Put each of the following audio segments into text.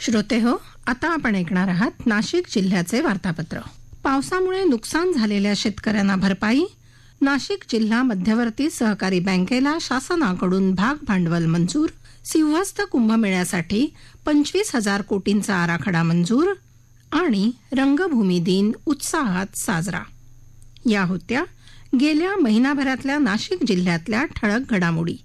श्रोते हो आता आपण ऐकणार आहात नाशिक जिल्ह्याचे वार्तापत्र. पावसामुळे नुकसान झालेल्या शेतकऱ्यांना भरपाई नाशिक जिल्हा मध्यवर्ती सहकारी बँकेला शासनाकडून भाग भांडवल मंजूर सिंहस्थ कुंभमेळ्यासाठी पंचवीस हजार कोटींचा आराखडा मंजूर आणि रंगभूमी दिन उत्साहात साजरा. या होत्या गेल्या महिनाभरातल्या नाशिक जिल्ह्यातल्या ठळक घडामोडी.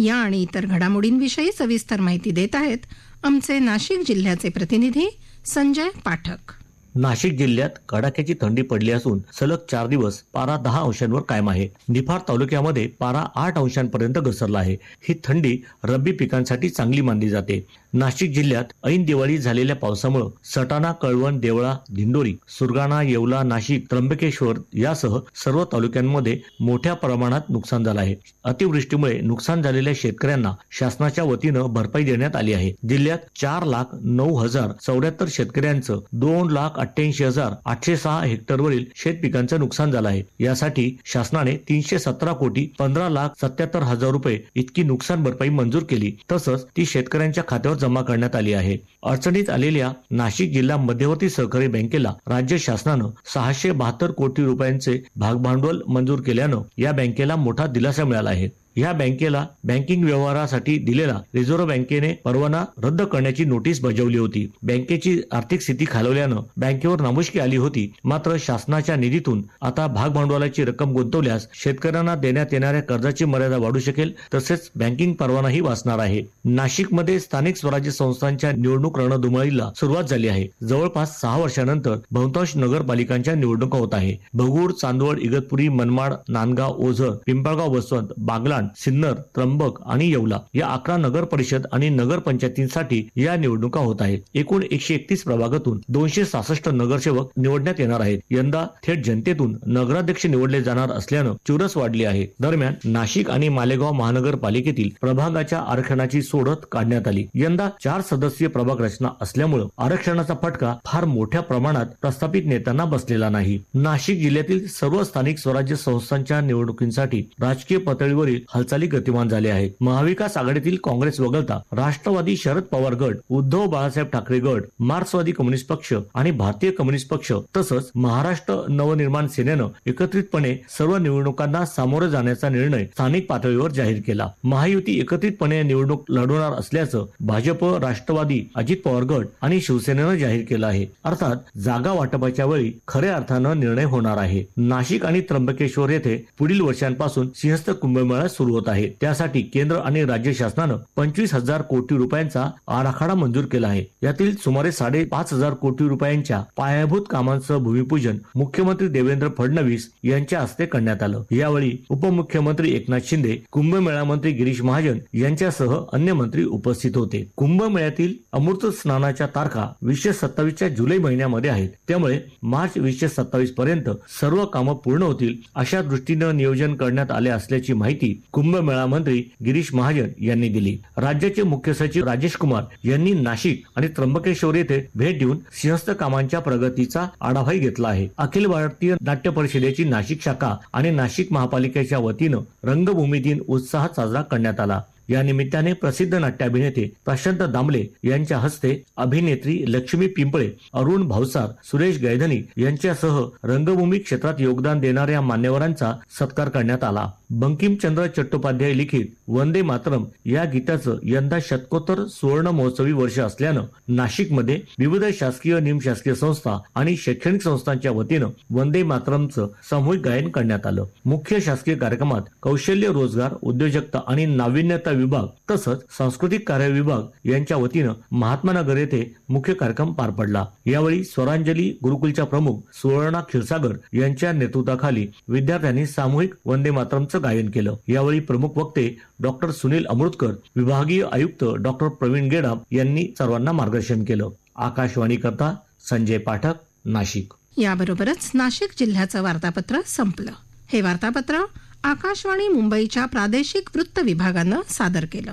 या आणि इतर घडामोडींविषयी सविस्तर माहिती देत आहेत आमचे नाशिक जिल्ह्याचे प्रतिनिधी संजय पाठक. नाशिक जिल्ह्यात कडाक्याची थंडी पडली असून सलग चार दिवस पारा दहा अंशांवर कायम आहे. निफाड तालुक्यामध्ये पारा आठ अंशांपर्यंत घसरला आहे. ही थंडी रब्बी पिकांसाठी चांगली मानली जाते. नाशिक जिल्ह्यात ऐन दिवाळी झालेल्या पावसामुळे सटाणा कळवण देवळा दिंडोरी सुरगाणा येवला नाशिक त्र्यंबकेश्वर यासह सर्व तालुक्यांमध्ये मोठ्या प्रमाणात नुकसान झालं आहे. अतिवृष्टीमुळे नुकसान झालेल्या शेतकऱ्यांना शासनाच्या वतीनं भरपाई देण्यात आली आहे. जिल्ह्यात चार लाख नऊ हजार चौऱ्याहत्तर शेतकऱ्यांचं दोन लाख अठ्ठ्याऐंशी हजार आठशे सहा हेक्टरवरील शेतपिकांचं नुकसान झालं आहे. यासाठी शासनाने तीनशे सतरा कोटी पंधरा लाख सत्याहत्तर हजार रुपये इतकी नुकसान भरपाई मंजूर केली. तसंच ती शेतकऱ्यांच्या खात्यावर जमा करण्यात आली आहे. अडचणीत आलेल्या नाशिक जिल्हा मध्यवर्ती सहकारी बँकेला राज्य शासनानं सहाशे बहात्तर कोटी रुपयांचे भागभांडवल मंजूर केल्यानं या बँकेला मोठा दिलासा मिळाला आहे. या बँकेला बँकिंग व्यवहारासाठी दिलेला रिझर्व्ह बँकेने परवाना रद्द करण्याची नोटीस बजावली होती. बँकेची आर्थिक स्थिती खालवल्यानं बँकेवर नामुष्की आली होती. मात्र शासनाच्या निधीतून आता भाग भांडवलाची रक्कम गुंतवल्यास शेतकऱ्यांना देण्यात येणाऱ्या कर्जाची मर्यादा वाढू शकेल तसेच बँकिंग परवानाही वाचणार आहे. नाशिकमध्ये स्थानिक स्वराज्य संस्थांच्या निवडणूक रणधुमाळीला सुरुवात झाली आहे. जवळपास सहा वर्षानंतर बहुतांश नगरपालिकांच्या निवडणुका होत आहे. भगूर चांदवड इगतपुरी मनमाड नांदगाव ओझर पिंपळगाव वसवंत बागलाण सिन्नर त्र्यंबक आणि येवला या अकरा नगर परिषद आणि नगर पंचायतींसाठी या निवडणुका होत आहेत. एकूण एकशे एकतीस प्रभागातून दोनशे सहासष्ट नगरसेवक निवडण्यात येणार आहेत. यंदा थेट जनतेतून नगराध्यक्ष निवडले जाणार असल्यानं चुरस वाढली आहे. दरम्यान नाशिक आणि मालेगाव महानगरपालिकेतील प्रभागाच्या आरक्षणाची सोडत काढण्यात आली. यंदा चार सदस्यीय प्रभाग रचना असल्यामुळं आरक्षणाचा फटका फार मोठ्या प्रमाणात प्रस्थापित नेत्यांना बसलेला नाही. नाशिक जिल्ह्यातील सर्व स्थानिक स्वराज्य संस्थांच्या निवडणुकींसाठी राजकीय पातळीवरील हालचाली गतिमान झाल्या आहेत महाविकास आघाडीतील काँग्रेस वगळता राष्ट्रवादी शरद पवार गट उद्धव बाळासाहेब ठाकरे गट मार्क्सवादी कम्युनिस्ट पक्ष आणि भारतीय कम्युनिस्ट पक्ष तसंच महाराष्ट्र नवनिर्माण सेनेनं एकत्रितपणे सर्व निवडणुकांना सामोरं जाण्याचा निर्णय स्थानिक पातळीवर जाहीर केला. महायुती एकत्रितपणे निवडणूक लढवणार असल्याचं भाजप राष्ट्रवादी अजित पवार गट आणि शिवसेनेनं जाहीर केलं आहे. अर्थात जागा वाटपाच्या वेळी खऱ्या अर्थानं निर्णय होणार आहे. नाशिक आणि त्र्यंबकेश्वर येथे पुढील वर्षांपासून सिंहस्थ कुंभमेळा सुरू होत आहे. त्यासाठी केंद्र आणि राज्य शासनानं पंचवीस हजार कोटी रुपयांचा आराखडा मंजूर केला आहे. यातील सुमारे साडेपाच हजार कोटी रुपयांच्या पायाभूत कामांचं भूमिपूजन मुख्यमंत्री देवेंद्र फडणवीस यांच्या हस्ते करण्यात आलं. यावेळी उपमुख्यमंत्री एकनाथ शिंदे कुंभमेळा मंत्री गिरीश महाजन यांच्यासह अन्य मंत्री उपस्थित होते. कुंभमेळ्यातील अमृत स्नानाच्या तारखा वीसशे सत्तावीसच्या जुलै महिन्यामध्ये आहेत. त्यामुळे मार्च वीसशे सत्तावीस पर्यंत सर्व कामं पूर्ण होतील अशा दृष्टीनं नियोजन करण्यात आले असल्याची माहिती कुंभमेळा मंत्री गिरीश महाजन यांनी दिली. राज्याचे मुख्य सचिव राजेश कुमार यांनी नाशिक आणि त्र्यंबकेश्वर येथे भेट देऊन सिंहस्थ कामांच्या प्रगतीचा आढावाही घेतला आहे. अखिल भारतीय नाट्य परिषदेची नाशिक शाखा आणि नाशिक महापालिकेच्या वतीनं रंगभूमी दिन उत्साहात साजरा करण्यात आला. या निमित्ताने प्रसिद्ध नाट्याभिनेते प्रशांत दामले यांच्या हस्ते अभिनेत्री लक्ष्मी पिंपळे अरुण भावसार सुरेश गैधनी यांच्यासह रंगभूमी क्षेत्रात योगदान देणाऱ्या मान्यवरांचा सत्कार करण्यात आला. बंकिमचंद्र चट्टोपाध्याय लिखित वंदे मातरम या गीताचं यंदा शतकोत्तर सुवर्ण महोत्सवी वर्ष असल्यानं नाशिकमध्ये विविध शासकीय निमशासकीय संस्था आणि शैक्षणिक संस्थांच्या वतीनं वंदे मातरमचं सामूहिक गायन करण्यात आलं. मुख्य शासकीय कार्यक्रमात कौशल्य रोजगार उद्योजकता आणि नाविन्यता विभाग तसंच सांस्कृतिक कार्य विभाग यांच्या वतीनं महात्मानगर येथे मुख्य कार्यक्रम पार पडला. यावेळी स्वरांजली गुरुकुलच्या प्रमुख सुवर्णा क्षीरसागर यांच्या नेतृत्वाखाली विद्यार्थ्यांनी सामूहिक वंदे मातरमचं गायन केलं. यावेळी प्रमुख वक्ते डॉक्टर सुनील अमृतकर विभागीय आयुक्त डॉक्टर प्रवीण गेडाम यांनी सर्वांना मार्गदर्शन केलं. आकाशवाणी करता संजय पाठक नाशिक. याबरोबरच नाशिक जिल्ह्याचं वार्तापत्र संपलं. हे वार्तापत्र आकाशवाणी मुंबईच्या प्रादेशिक वृत्त विभागानं सादर केलं.